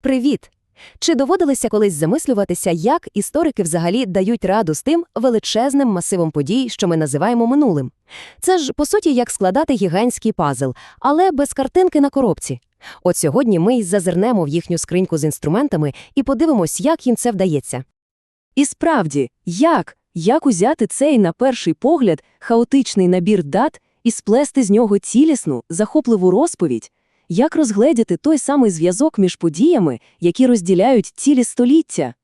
Привіт! Чи доводилося колись замислюватися, як історики взагалі дають раду з тим величезним масивом подій, що ми називаємо минулим? Це ж, по суті, як складати гігантський пазл, але без картинки на коробці. От сьогодні ми й зазирнемо в їхню скриньку з інструментами і подивимось, як їм це вдається. І справді, як? Як узяти цей, на перший погляд, хаотичний набір дат і сплести з нього цілісну, захопливу розповідь? Як розгледіти той самий зв'язок між подіями, які розділяють цілі століття?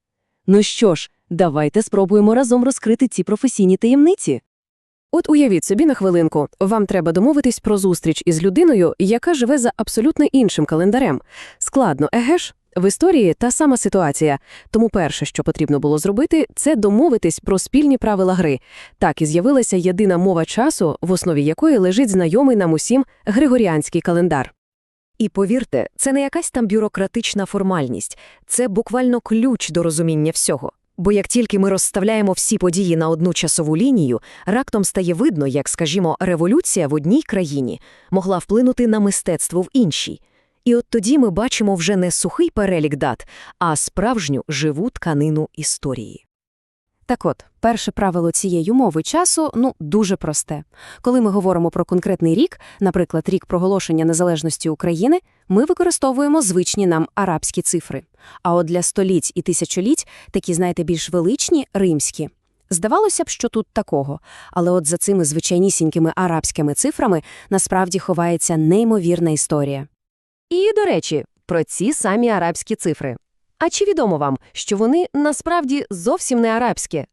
Ну що ж, давайте спробуємо разом розкрити ці професійні таємниці. От уявіть собі на хвилинку, вам треба домовитись про зустріч із людиною, яка живе за абсолютно іншим календарем. Складно, еге ж? В історії та сама ситуація. Тому перше, що потрібно було зробити, це домовитись про спільні правила гри. Так і з'явилася єдина мова часу, в основі якої лежить знайомий нам усім григоріанський календар. І повірте, це не якась там бюрократична формальність, це буквально ключ до розуміння всього. Бо як тільки ми розставляємо всі події на одну часову лінію, раптом стає видно, як, скажімо, революція в одній країні могла вплинути на мистецтво в іншій. І от тоді ми бачимо вже не сухий перелік дат, а справжню живу тканину історії. Так от, перше правило цієї мови часу ну дуже просте. Коли ми говоримо про конкретний рік, наприклад, рік проголошення незалежності України, ми використовуємо звичні нам арабські цифри. А от для століть і тисячоліть такі, знаєте, більш величні римські. Здавалося б, що тут такого, але от за цими звичайнісінькими арабськими цифрами насправді ховається неймовірна історія. І, до речі, про ці самі арабські цифри. А чи відомо вам, що вони насправді зовсім не арабські?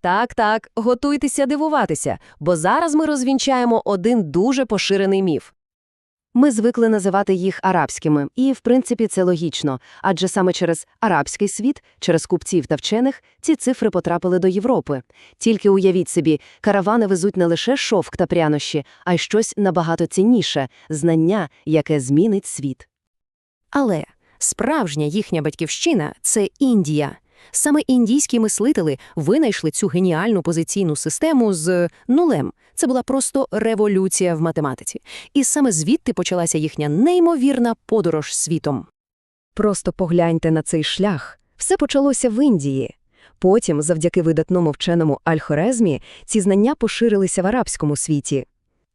Так, так, готуйтеся дивуватися, бо зараз ми розвінчаємо один дуже поширений міф. Ми звикли називати їх арабськими, і, в принципі, це логічно, адже саме через арабський світ, через купців та вчених, ці цифри потрапили до Європи. Тільки уявіть собі, каравани везуть не лише шовк та прянощі, а й щось набагато цінніше – знання, яке змінить світ. Але справжня їхня батьківщина – це Індія. Саме індійські мислителі винайшли цю геніальну позиційну систему з нулем. Це була просто революція в математиці. І саме звідти почалася їхня неймовірна подорож світом. Просто погляньте на цей шлях. Все почалося в Індії. Потім, завдяки видатному вченому Аль-Хорезмі, ці знання поширилися в арабському світі.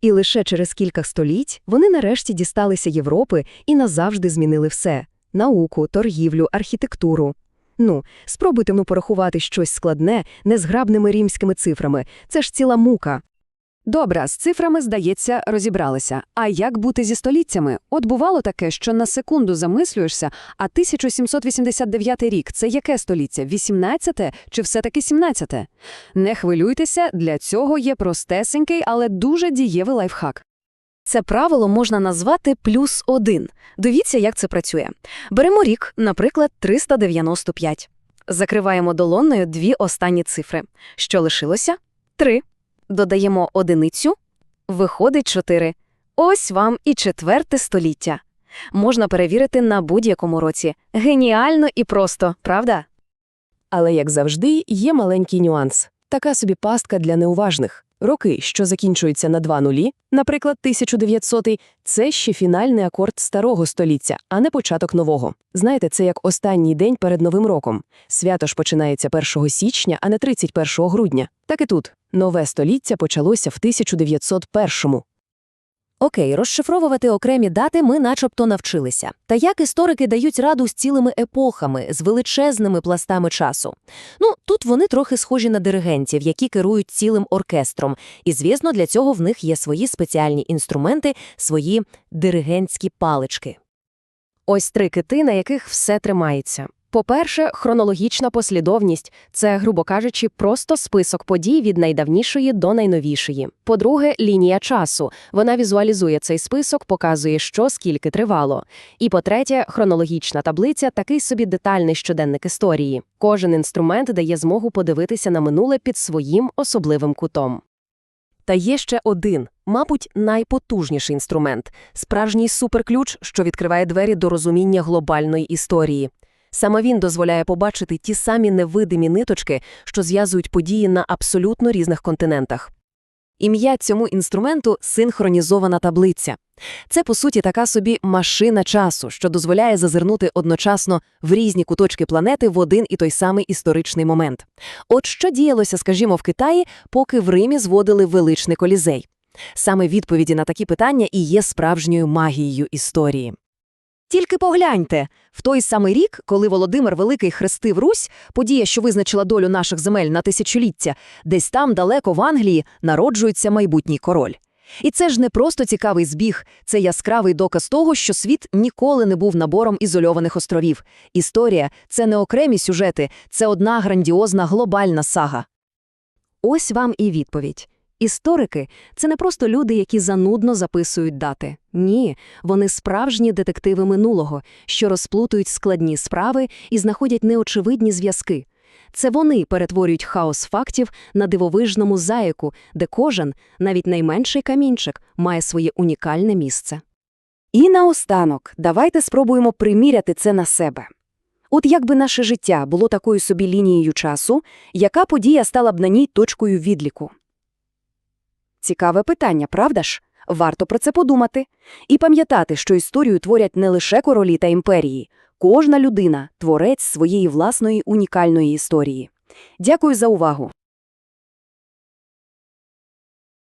І лише через кілька століть вони нарешті дісталися Європи і назавжди змінили все – науку, торгівлю, архітектуру. Ну, спробуйте ну порахувати щось складне незграбними римськими цифрами. Це ж ціла мука. Добре, з цифрами, здається, розібралися. А як бути зі століттями? От бувало таке, що на секунду замислюєшся, а 1789 рік – це яке століття? 18-те чи все-таки 17-те? Не хвилюйтеся, для цього є простесенький, але дуже дієвий лайфхак. Це правило можна назвати плюс один. Дивіться, як це працює. Беремо рік, наприклад, 395. Закриваємо долонною дві останні цифри. Що лишилося? Три. Додаємо одиницю. Виходить чотири. Ось вам і четверте століття. Можна перевірити на будь-якому році. Геніально і просто, правда? Але, як завжди, є маленький нюанс. Така собі пастка для неуважних. Роки, що закінчуються на два нулі, наприклад, 1900 це ще фінальний акорд старого століття, а не початок нового. Знаєте, це як останній день перед Новим роком. Свято ж починається 1 січня, а не 31 грудня. Так і тут. Нове століття почалося в 1901-му. Окей, розшифровувати окремі дати ми начебто навчилися. Та як історики дають раду з цілими епохами, з величезними пластами часу? Ну, тут вони трохи схожі на диригентів, які керують цілим оркестром. І, звісно, для цього в них є свої спеціальні інструменти, свої диригентські палички. Ось три кити, на яких все тримається. По-перше, хронологічна послідовність – це, грубо кажучи, просто список подій від найдавнішої до найновішої. По-друге, лінія часу. Вона візуалізує цей список, показує, що скільки тривало. І по-третє, хронологічна таблиця – такий собі детальний щоденник історії. Кожен інструмент дає змогу подивитися на минуле під своїм особливим кутом. Та є ще один, мабуть, найпотужніший інструмент – справжній суперключ, що відкриває двері до розуміння глобальної історії. Саме він дозволяє побачити ті самі невидимі ниточки, що зв'язують події на абсолютно різних континентах. Ім'я цьому інструменту – синхронізована таблиця. Це, по суті, така собі машина часу, що дозволяє зазирнути одночасно в різні куточки планети в один і той самий історичний момент. От що діялося, скажімо, в Китаї, поки в Римі зводили величний колізей. Саме відповіді на такі питання і є справжньою магією історії. Тільки погляньте, в той самий рік, коли Володимир Великий хрестив Русь, подія, що визначила долю наших земель на тисячоліття, десь там далеко в Англії народжується майбутній король. І це ж не просто цікавий збіг, це яскравий доказ того, що світ ніколи не був набором ізольованих островів. Історія – це не окремі сюжети, це одна грандіозна глобальна сага. Ось вам і відповідь. Історики – це не просто люди, які занудно записують дати. Ні, вони справжні детективи минулого, що розплутують складні справи і знаходять неочевидні зв'язки. Це вони перетворюють хаос фактів на дивовижну мозаїку, де кожен, навіть найменший камінчик, має своє унікальне місце. І наостанок, давайте спробуємо приміряти це на себе. От якби наше життя було такою собі лінією часу, яка подія стала б на ній точкою відліку? Цікаве питання, правда ж? Варто про це подумати. І пам'ятати, що історію творять не лише королі та імперії. Кожна людина – творець своєї власної унікальної історії. Дякую за увагу.